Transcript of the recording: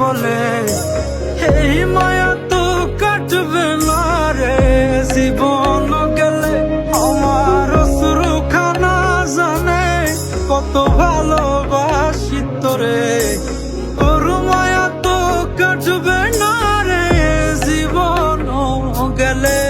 বলে, এই মায়া তো কাটবে না রে। জীবন গেলে আমার শুরু খানা জানে, কত ভালোবাসি তোরে। ওর মায়া তো কাটবে না রে। জীবন গেলে